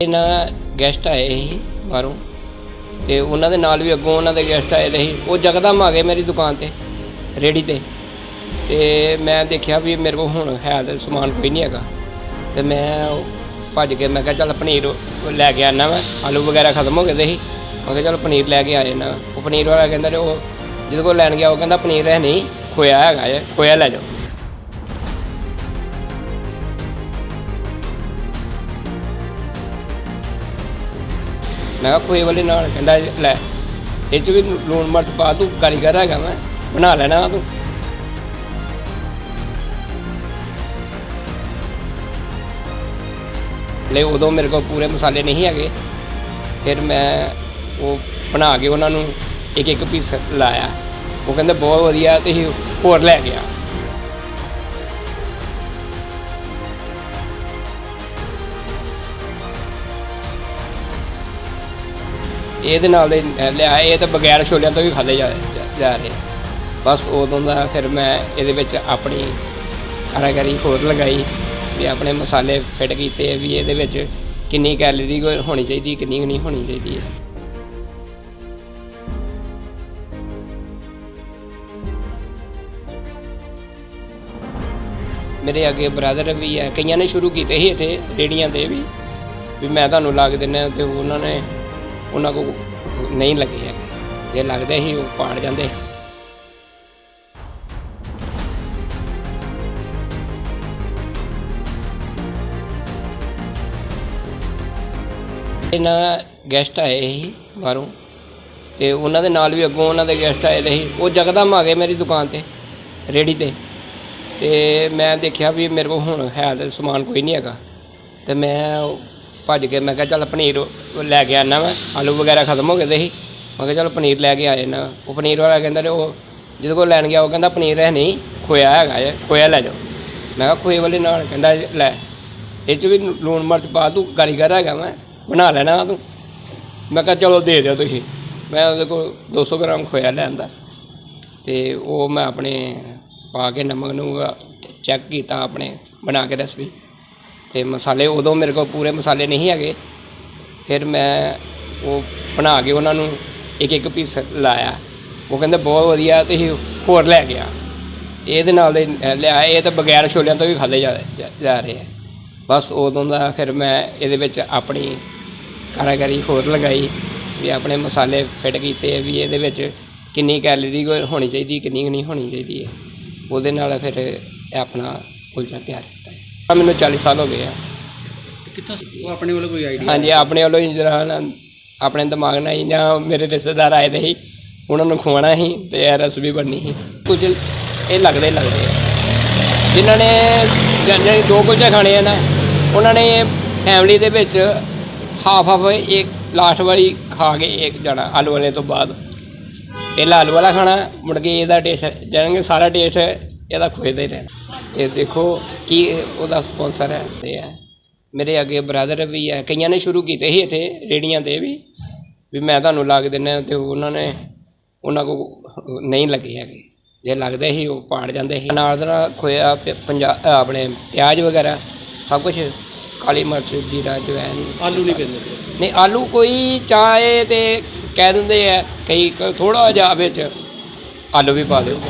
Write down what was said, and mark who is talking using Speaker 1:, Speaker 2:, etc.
Speaker 1: ਇਹਨਾਂ ਗੈਸਟ ਆਏ ਸੀ ਬਾਹਰੋਂ ਤੇ ਉਹਨਾਂ ਦੇ ਨਾਲ ਵੀ ਅੱਗੋਂ ਉਹਨਾਂ ਦੇ ਗੈਸਟ ਆਏ ਦੇ ਸੀ। ਉਹ ਜਗਦਮ ਆ ਗਏ ਮੇਰੀ ਦੁਕਾਨ ਤੇ ਰੇੜੀ ਤੇ। ਤੇ ਮੈਂ ਦੇਖਿਆ ਵੀ ਮੇਰੇ ਕੋਲ ਹੁਣ ਹੈ ਤੇ ਸਮਾਨ ਕੋਈ ਨਹੀਂ ਹੈਗਾ। ਤੇ ਮੈਂ ਉਹ ਭੱਜ ਕੇ ਮੈਂ ਕਿਹਾ ਚੱਲ ਪਨੀਰ ਲੈ ਕੇ ਆਣਾ ਮੈਂ ਆਲੂ ਵਗੈਰਾ ਖਤਮ ਹੋ ਗਏ ਦੇ ਸੀ। ਮੈਂ ਕਿਹਾ ਚੱਲ ਪਨੀਰ ਲੈ ਕੇ ਆ ਜਾਣਾ ਉਹ ਪਨੀਰ ਵਾਲਾ ਕਹਿੰਦਾ ਨੇ ਉਹ ਜਿਹਦੇ ਕੋਲ ਲੈਣ ਗਿਆ, ਉਹ ਕਹਿੰਦਾ ਪਨੀਰ ਹੈ ਨਹੀਂ, ਖੋਇਆ ਹੈਗਾ ਜੇ, ਖੋਇਆ ਲੈ ਜਾਓ। ਮੈਂ ਕਿਹਾ ਖੋਏ ਵਾਲੇ ਨਾਲ ਕਹਿੰਦਾ ਲੈ, ਇਹ ਚ ਵੀ ਲੂਣ ਮਿਰਚ ਪਾ ਤੂੰ, ਕਾਰੀਗਰ ਹੈਗਾ ਮੈਂ, ਬਣਾ ਲੈਣਾ ਤੂੰ ਲੈ ਉਦੋਂ ਮੇਰੇ ਕੋਲ ਪੂਰੇ ਮਸਾਲੇ ਨਹੀਂ ਹੈਗੇ, ਫਿਰ ਮੈਂ ਉਹ ਬਣਾ ਕੇ ਉਹਨਾਂ ਨੂੰ ਇੱਕ ਇੱਕ ਪੀਸ ਲਾਇਆ। ਉਹ ਕਹਿੰਦੇ ਬਹੁਤ ਵਧੀਆ, ਤੁਸੀਂ ਹੋਰ ਲੈ ਗਿਆ ਇਹਦੇ ਨਾਲ ਦੇ ਲਿਆ, ਇਹ ਤਾਂ ਬਗੈਰ ਛੋਲਿਆਂ ਤੋਂ ਵੀ ਖਾਦੇ ਜਾ, ਜਾ- ਰਹੇ। ਬਸ ਉਦੋਂ ਦਾ ਫਿਰ ਮੈਂ ਇਹਦੇ ਵਿੱਚ ਆਪਣੀ ਕਾਰਾਗਰੀ ਹੋਰ ਲਗਾਈ ਵੀ ਆਪਣੇ ਮਸਾਲੇ ਫਿੱਟ ਕੀਤੇ ਵੀ ਇਹਦੇ ਵਿੱਚ ਕਿੰਨੀ ਕੈਲਰੀ ਹੋਣੀ ਚਾਹੀਦੀ, ਕਿੰਨੀ ਕੁ ਨਹੀਂ ਹੋਣੀ ਚਾਹੀਦੀ ਹੈ। ਮੇਰੇ ਅੱਗੇ ਬ੍ਰਦਰ ਵੀ ਹੈ, ਕਈਆਂ ਨੇ ਸ਼ੁਰੂ ਕੀਤੇ ਸੀ ਇੱਥੇ ਰੇੜੀਆਂ ਦੇ ਵੀ ਵੀ ਮੈਂ ਤੁਹਾਨੂੰ ਲੱਗ ਦਿੰਦਾ ਤੇ ਉਹਨਾਂ ਨੇ ਉਹਨਾਂ ਕੋ ਨਹੀਂ ਲੱਗੇ ਹੈ ਜੇ ਲੱਗਦੇ ਸੀ, ਉਹ ਪਾੜ ਜਾਂਦੇ ਇਹਨਾਂ ਗੈਸਟ ਆਏ ਸੀ ਬਾਹਰੋਂ, ਤੇ ਉਹਨਾਂ ਦੇ ਨਾਲ ਵੀ ਅੱਗੋਂ ਉਹਨਾਂ ਦੇ ਗੈਸਟ ਆਏ ਦੇ ਸੀ। ਉਹ ਜਗਦਮ ਆ ਗਏ ਮੇਰੀ ਦੁਕਾਨ ਤੇ ਰੇੜੀ ਤੇ। ਤੇ ਮੈਂ ਦੇਖਿਆ ਵੀ ਮੇਰੇ ਕੋਲ ਹੁਣ ਹੈ ਤੇ ਸਮਾਨ ਕੋਈ ਨਹੀਂ ਹੈਗਾ। ਤੇ ਮੈਂ ਭੱਜ ਕੇ ਮੈਂ ਕਿਹਾ ਚੱਲ ਪਨੀਰ ਲੈ ਕੇ ਆਣਾ ਮੈਂ ਆਲੂ ਵਗੈਰਾ ਖਤਮ ਹੋ ਗਏ ਦੇ ਸੀ ਮੈਂ ਕਿਹਾ ਚੱਲ ਪਨੀਰ ਲੈ ਕੇ ਆ ਜਾਣਾ ਉਹ ਪਨੀਰ ਵਾਲਾ ਕਹਿੰਦਾ ਨੇ ਉਹ ਜਿਹਦੇ ਕੋਲ ਲੈਣ ਗਿਆ, ਉਹ ਕਹਿੰਦਾ ਪਨੀਰ ਹੈ ਨਹੀਂ, ਖੋਇਆ ਹੈਗਾ ਜੇ ਖੋਇਆ ਲੈ ਜਾਓ। ਮੈਂ ਕਿਹਾ ਖੋਏ ਵਾਲੇ ਨਾਲ ਕਹਿੰਦਾ ਲੈ। ਇਹ ਚ ਵੀ ਲੂਣ ਮਿਰਚ ਪਾ ਤੂੰ, ਕਾਰੀਗਰ ਹੈਗਾ ਮੈਂ, ਬਣਾ ਲੈਣਾ ਤੂੰ। ਮੈਂ ਕਿਹਾ ਚਲੋ ਦੇ ਦਿਓ ਤੁਸੀਂ। ਮੈਂ ਉਹਦੇ ਕੋਲ 200 ਗ੍ਰਾਮ ਖੋਇਆ ਲਿਆਂਦਾ ਤੇ ਉਹ ਮੈਂ ਆਪਣੇ ਪਾ ਕੇ ਨਮਕ ਨੂੰ ਚੈੱਕ ਕੀਤਾ ਆਪਣੇ, ਬਣਾ ਕੇ ਰੈਸਪੀ ਤੇ ਮਸਾਲੇ, ਉਦੋਂ ਮੇਰੇ ਕੋਲ ਪੂਰੇ ਮਸਾਲੇ ਨਹੀਂ ਹੈਗੇ। ਫਿਰ ਮੈਂ ਉਹ ਬਣਾ ਕੇ ਉਹਨਾਂ ਨੂੰ ਇੱਕ ਇੱਕ ਪੀਸ ਲਾਇਆ। ਉਹ ਕਹਿੰਦੇ, ਬਹੁਤ ਵਧੀਆ, ਤੁਸੀਂ ਹੋਰ ਲੈ ਗਿਆ ਇਹਦੇ ਨਾਲ ਦੇ ਲਿਆ, ਇਹ ਤਾਂ ਬਗੈਰ ਛੋਲਿਆਂ ਤੋਂ ਵੀ ਖਾਦੇ ਜਾ ਜਾ- ਰਹੇ ਆ। ਬਸ ਉਦੋਂ ਦਾ ਫਿਰ ਮੈਂ ਇਹਦੇ ਵਿੱਚ ਆਪਣੀ ਕਾਰਾਗਰੀ ਹੋਰ ਲਗਾਈ ਵੀ ਆਪਣੇ ਮਸਾਲੇ ਫਿੱਟ ਕੀਤੇ ਵੀ ਇਹਦੇ ਵਿੱਚ ਕਿੰਨੀ ਕੈਲਰੀ ਹੋਣੀ ਚਾਹੀਦੀ, ਕਿੰਨੀ ਕੁ ਨਹੀਂ ਹੋਣੀ ਚਾਹੀਦੀ ਹੈ। ਉਹਦੇ ਨਾਲ ਫਿਰ ਆਪਣਾ ਕੁਲਚਾ ਤਿਆਰ ਕੀਤਾ। ਆਹ ਮੈਨੂੰ 40 ਸਾਲ ਹੋ ਗਏ ਆ।
Speaker 2: ਕਿੱਥੋਂ ਉਹ ਆਪਣੇ ਵੱਲੋਂ ਕੋਈ ਆਈਡੀਆ
Speaker 1: ਹਾਂਜੀ ਆਪਣੇ ਵੱਲੋਂ ਹੀ ਜਿਹੜਾ ਨਾ ਆਪਣੇ ਦਿਮਾਗ ਨਾਲ ਹੀ ਜਾਂ ਮੇਰੇ ਰਿਸ਼ਤੇਦਾਰ ਆਏ ਦੇ ਸੀ ਉਹਨਾਂ ਨੂੰ ਖਵਾਉਣਾ ਸੀ ਤੇ ਇਹ ਰੈਸਪੀ ਬਣਨੀ ਸੀ। ਕੁਝ ਇਹ ਲੱਗਦੇ ਹੀ ਲੱਗਦੇ ਆ। ਜਿਨ੍ਹਾਂ ਨੇ ਜਿਹਨੇ ਦੋ ਕੁਲਚੇ ਖਾਣੇ ਆ ਨਾ ਉਹਨਾਂ ਨੇ ਫੈਮਿਲੀ ਦੇ ਵਿੱਚ ਹਾਫ ਹਾਫ ਇੱਕ ਲਾਸਟ ਵਾਲੀ ਖਾ ਕੇ ਇੱਕ ਜਾਣਾ ਆਲੂ ਵਾਲੇ ਤੋਂ ਬਾਅਦ। ਪਹਿਲਾਂ ਆਲੂ ਵਾਲਾ ਖਾਣਾ ਮੁੜ ਕੇ ਇਹਦਾ ਟੇਸਟ ਜਾਣਗੇ ਸਾਰਾ ਟੇਸਟ ਇਹਦਾ ਖੋਏਦਾ ਹੀ ਰਹਿਣਾ। ਤੇ ਦੇਖੋ ਕੀ ਉਹਦਾ ਸਪਾਂਸਰ ਹੈ ਤੇ ਹੈ। ਮੇਰੇ ਅੱਗੇ ਬ੍ਰਦਰ ਵੀ ਹੈ ਕਈਆਂ ਨੇ ਸ਼ੁਰੂ ਕੀਤੇ ਸੀ ਇੱਥੇ ਰੇੜੀਆਂ ਤੇ ਵੀ ਵੀ ਮੈਂ ਤੁਹਾਨੂੰ ਲਾ ਕੇ ਦਿੰਦਾ ਤੇ ਉਹਨਾਂ ਨੇ ਉਹਨਾਂ ਕੋ ਨਹੀਂ ਲੱਗੇ ਹੈਗੇ। ਜੇ ਲੱਗਦੇ ਸੀ ਉਹ ਪਾੜ ਜਾਂਦੇ ਸੀ। ਨਾਲ ਦਾ ਖੋਇਆ ਪੰਜਾਬ ਆਪਣੇ ਪਿਆਜ਼ ਵਗੈਰਾ ਸਭ ਕੁਝ ਕਾਲੀ ਮਿਰਚ ਜੀਰਾ ਜਵੈਨ
Speaker 2: ਆਲੂ ਨਹੀਂ ਪੈਂਦੇ
Speaker 1: ਨਹੀਂ ਆਲੂ ਕੋਈ ਚਾਹੇ ਤੇ ਕਹਿ ਦਿੰਦੇ ਆ ਕਈ ਥੋੜਾ ਜਿਹਾ ਵਿੱਚ ਆਲੂ ਵੀ ਪਾ ਦਿਓ।